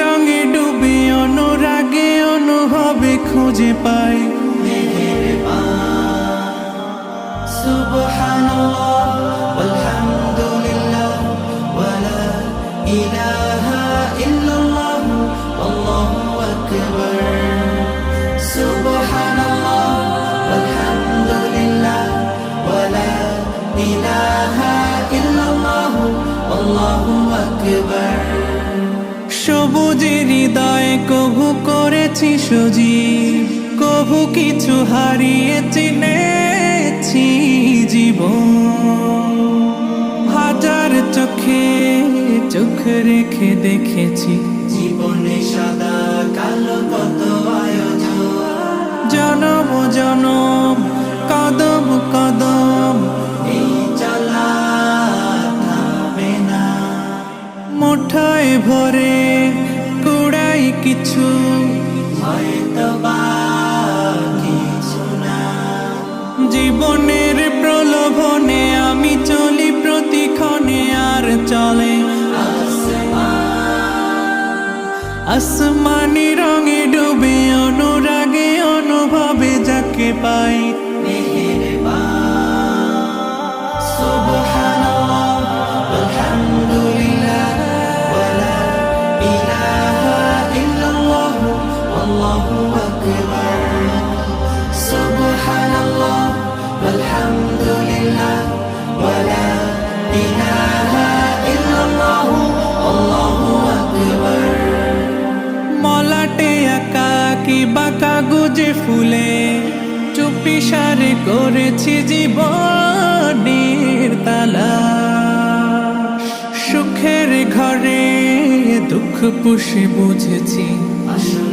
রঙে ডুবে অনুরাগে অনুভবে খুঁজে পাই। সুবহানাল্লাহ ওয়ালহামদুলিল্লাহ ওয়ালা ইলাহা ইল্লাল্লাহ সবুজের হৃদয়ে কভু করেছি সজীব, কভু কিছু হারিয়ে চিনেছি জীবন। হাজার চোখে চোখ রেখে দেখেছি জীবনে সাদা কালো কত জনম জনম, কদম কদম, এই চলা না। মুঠায় ভরে কিছু। জীবনের প্রলোভনে আমি চলি প্রতিক্ষণে আর চলে। আসমানি। রঙে মলাটে একা কি বাঁকা গুজে ফুলে? চুপি সারে করেছি জীবনের তালা। সুখের ঘরে দুঃখ পুষে বুঝেছি। আসলে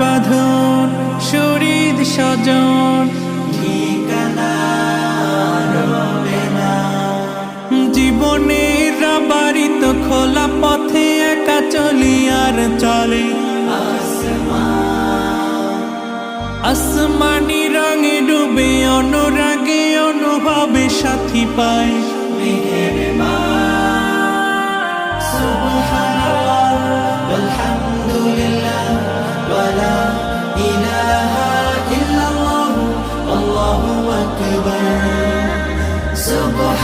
বাঁধন, শরীর স্বজন ঠিকানা রবে না। জীবনের খোলা পথে একা চলি আর চলে। আসমানি রঙে ডুবে, অনুরাগে অনুভবে সাথী পায়।